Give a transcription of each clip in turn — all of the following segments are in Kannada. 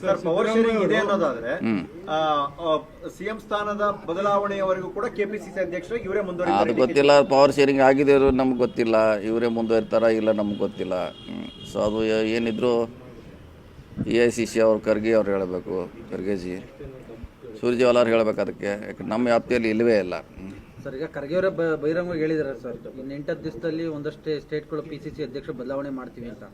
ಸರ್ ಪವರ್ ಶೇರಿಂಗ್ ಇದೆ ಅನ್ನೋದಾದ್ರೆ ಸಿಎಂ ಸ್ಥಾನದ ಬದಲಾವಣೆಯವರೆಗೂ ಕೂಡ ಕೆಪಿಸಿಸಿ ಅಧ್ಯಕ್ಷರು ಇವರೇ ಅದು ಗೊತ್ತಿಲ್ಲ ಪವರ್ ಶೇರಿಂಗ್ ಆಗಿದೆ ನಮ್ಗೆ ಗೊತ್ತಿಲ್ಲ ಇವರೇ ಮುಂದುವರಿತಾರ ಇಲ್ಲ ನಮ್ಗೆ ಗೊತ್ತಿಲ್ಲ. ಸೊ ಅದು ಏನಿದ್ರು ಇ ಐ ಸಿ ಸಿ ಅವ್ರು ಖರ್ಗೆ ಅವ್ರು ಹೇಳಬೇಕು ಖರ್ಗೆಜಿ. ಸೂರ್ಜೇವಾಲ ಅವ್ರು ಹೇಳ್ಬೇಕು ಅದಕ್ಕೆ ಯಾಕೆ ನಮ್ಮ ವ್ಯಾಪ್ತಿಯಲ್ಲಿ ಇಲ್ಲವೇ ಇಲ್ಲ. ಸರ್ ಈಗ ಖರ್ಗೆ ಅವರೇ ಬಹಿರಂಗವಾಗಿ ಹೇಳಿದ್ದಾರೆ ಸರ್. ಇನ್ನು ಎಂಟತ್ತು ದಿವಸದಲ್ಲಿ ಒಂದಷ್ಟು ಸ್ಟೇಟ್ಗಳು ಪಿ ಸಿ ಸಿ ಅಧ್ಯಕ್ಷ ಬದಲಾವಣೆ ಮಾಡ್ತೀವಿ ಅಂತ.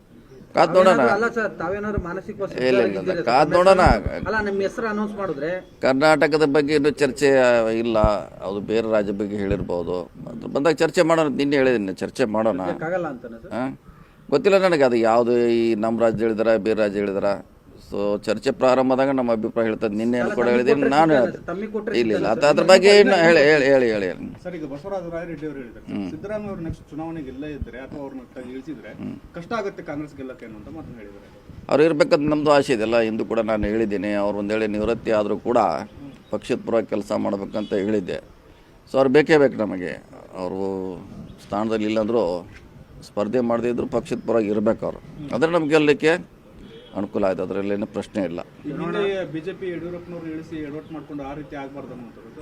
ಕಾದ್ ನೋಡೋಣ. ಅಲ್ಲ ಸರ್ ತಾವೇನಾದ್ರು ಮಾನಸಿಕ ಇಲ್ಲ, ಇಲ್ಲ, ಇಲ್ಲ. ಕಾದ್ ನೋಡೋಣ. ಅಲ್ಲ ನಿಮ್ಮ ಹೆಸರು ಅನೌನ್ಸ್ ಮಾಡಿದ್ರೆ ಕರ್ನಾಟಕದ ಬಗ್ಗೆ ಇನ್ನೂ ಚರ್ಚೆ ಇಲ್ಲ. ಅದು ಬೇರೆ ರಾಜ್ಯ ಬಗ್ಗೆ ಹೇಳಿರ್ಬೋದು. ಅದ್ರ ಬಂದಾಗ ಚರ್ಚೆ ಮಾಡೋಣ. ನಿನ್ನೆ ಹೇಳಿದ್ದೀನಿ ಚರ್ಚೆ ಮಾಡೋಣ. ಆಗಲ್ಲ ಸರ್. ಗೊತ್ತಿಲ್ಲ ನನಗೆ ಅದು ಯಾವುದು ಈ ನಮ್ಮ ರಾಜ್ಯ ಹೇಳಿದಾರ ಬೇರೆ ರಾಜ್ಯ ಹೇಳಿದಾರ? ಸೊ ಚರ್ಚೆ ಪ್ರಾರಂಭದಾಗ ನಮ್ಮ ಅಭಿಪ್ರಾಯ ಹೇಳ್ತದೆ ನಿನ್ನೆ ಕೂಡ ಹೇಳಿದ್ದೀನಿ ನಾನು ಹೇಳ್ದೆ. ಇಲ್ಲ ಇಲ್ಲ ಅದು ಅದ್ರ ಬಗ್ಗೆ ಇನ್ನು ಹೇಳಿ ಹೇಳಿ ಹೇಳಿ ಹೇಳಿ. ಸರ್ ಈಗ ಬಸವರಾಜ ರಾಯರೆಡ್ಡಿ ಅವರು ಹೇಳಿದ್ದಾರೆ. ಸಿದ್ದರಾಮಯ್ಯ ಅವರು ನೆಕ್ಸ್ಟ್ ಚುನಾವಣೆಗೆ ಇಲ್ಲೇ ಇದ್ದರೆ ಅಥವಾ ಅವ್ರನ್ನ ಇಳಿಸಿದ್ರೆ ಕಷ್ಟ ಆಗುತ್ತೆ ಕಾಂಗ್ರೆಸ್ ಗೆಲ್ಲಕ್ಕೆ ಅಂತ ಮಾತನ್ನ ಹೇಳಿದ್ದಾರೆ. ಅವ್ರು ಇರ್ಬೇಕಂತ ನಮ್ಮದು ಆಸೆ ಇದೆಲ್ಲ ಇಂದು ಕೂಡ ನಾನು ಹೇಳಿದ್ದೀನಿ. ಅವ್ರು ಒಂದು ವೇಳೆ ನಿವೃತ್ತಿ ಆದರೂ ಕೂಡ ಪಕ್ಷದ ಪರ ಕೆಲಸ ಮಾಡಬೇಕಂತ ಹೇಳಿದ್ದೆ. ಸೊ ಅವ್ರು ಬೇಕೇ ಬೇಕು ನಮಗೆ. ಅವರು ಸ್ಥಾನದಲ್ಲಿ ಇಲ್ಲಾಂದರೂ ಸ್ಪರ್ಧೆ ಮಾಡದೇ ಇದ್ರು ಪಕ್ಷದ ಪರವಾಗಿ ಇರಬೇಕು ಅವರು. ಆದರೆ ನಮ್ಗೆ ಗೆಲ್ಲಲಿಕ್ಕೆ ಅನುಕೂಲ ಆಯಿತು. ಅದರಲ್ಲೇನು ಪ್ರಶ್ನೆ ಇಲ್ಲ. ಬಿಜೆಪಿ ಯಡಿಯೂರಪ್ಪನವರು ಇಳಿಸಿ ಎಡವಟ್ ಮಾಡ್ಕೊಂಡು ಆ ರೀತಿ ಆಗಬಾರ್ದು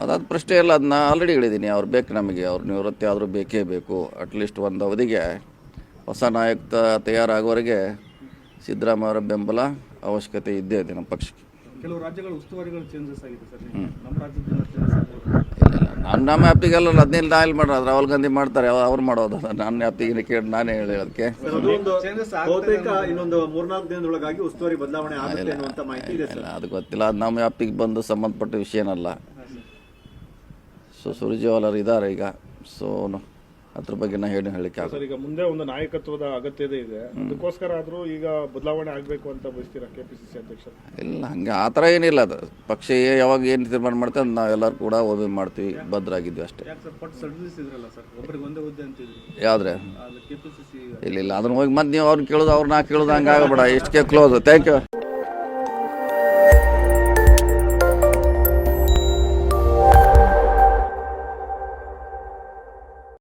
ಅದಾದ ಪ್ರಶ್ನೆ ಇಲ್ಲ. ಅದನ್ನ ಆಲ್ರೆಡಿ ಹೇಳಿದ್ದೀನಿ ಅವ್ರು ಬೇಕು ನಮಗೆ. ಅವ್ರ ನಿವೃತ್ತಿ ಆದರೂ ಬೇಕೇ ಬೇಕು. ಅಟ್ಲೀಸ್ಟ್ ಒಂದು ಅವಧಿಗೆ ಹೊಸ ನಾಯಕ ತಯಾರಾಗುವವರೆಗೆ ಸಿದ್ದರಾಮಯ್ಯ ಅವರ ಬೆಂಬಲ ಅವಶ್ಯಕತೆ ಇದ್ದೇ ಇದೆ ನಮ್ಮ ಪಕ್ಷಕ್ಕೆ. ಕೆಲವು ರಾಜ್ಯಗಳ ಉಸ್ತುವಾರಿಗಳು ಚೇಂಜಸ್ ಆಗಿದೆ ಸರ್. ನಮ್ಮ ರಾಜ್ಯದ ಚೇಂಜಸ್ ಆಗ್ಬೋದು ಇಲ್ಲ ಇಲ್ಲ ನಾನು ನಮ್ಮ ಆ್ಯಪ್ಟಿಗೆಲ್ಲ ಹದಿನೈದು ನಾಯಿಲ್ ಮಾಡೋದು ರಾಹುಲ್ ಗಾಂಧಿ ಮಾಡ್ತಾರೆ ಅವ- ಅವ್ರು ಮಾಡೋದು. ನನ್ನ ಆ್ಯಪ್ಟಿಗೆ ಕೇಳಿ ನಾನೇ ಹೇಳಿ ಅದಕ್ಕೆ. ಅದು ಒಂದು ಬಹುತೇಕ ಇನ್ನೊಂದು ಮೂರ್ನಾಲ್ಕು ದಿನದೊಳಗಾಗಿ ಉಸ್ತುವಾರಿ ಬದಲಾವಣೆ ಆಗುತ್ತೆ ಅಂತ ಮಾಹಿತಿ ಇದೆ ಸರ್. ಅದು ಗೊತ್ತಿಲ್ಲ. ಅದು ನಮ್ಮ ಆ್ಯಪ್ಟಿಗೆ ಬಂದು ಸಂಬಂಧಪಟ್ಟ ವಿಷಯನಲ್ಲ ಸೊ ಸುರ್ಜೇವಾಲರು ಇದ್ದಾರೆ ಈಗ. ಸೊ ಅದ್ರ ಬಗ್ಗೆ ನಾ ಹೇಳಿ ಹೇಳಲಿಕ್ಕೆ ಸರ್ ಈಗ ಮುಂದೆ ಒಂದು ನಾಯಕತ್ವದ ಅಗತ್ಯತೆ ಇದೆ. ಅದಕ್ಕೋಸ್ಕರ ಆದರೂ ಈಗ ಬದಲಾವಣೆ ಆಗಬೇಕು ಅಂತ ಬಯಸ್ತೀರಾ ಕೆ ಪಿ ಸಿ ಸಿ ಅಧ್ಯಕ್ಷ ಇಲ್ಲ ಹಂಗೆ ಆ ಥರ ಏನಿಲ್ಲ. ಅದು ಪಕ್ಷ ಏ- ಯಾವಾಗ ಏನು ತೀರ್ಮಾನ ಮಾಡ್ತಾರೆ ನಾವೆಲ್ಲರೂ ಕೂಡ ಓದಿ ಮಾಡ್ತೀವಿ ಭದ್ರಾಗಿದ್ವಿ ಅಷ್ಟೇ. ಯಾಕೆ ಸರ್ ಪಟ್ಟು ಸಡಿಲಿಸಿದ್ರಲ್ಲ ಸರ್? ಒಬ್ಬರಿಗೆ ಒಂದೇ ಹುದ್ದೆ ಅಂತಿದ್ರು. ಯಾವ್ದ್ರೆ? ಇಲ್ಲ ಇಲ್ಲ ಅದನ್ನ ಹೋಗಿ ಮತ್ತೆ ನೀವು ಅವ್ರನ್ನ ಕೇಳೋದು ಅವ್ರನ್ನ ಕೇಳೋದು ಹಂಗೆ ಆಗಬೇಡ. ಇಷ್ಟಕ್ಕೆ ಕ್ಲೋಸ್ ಥ್ಯಾಂಕ್ ಯು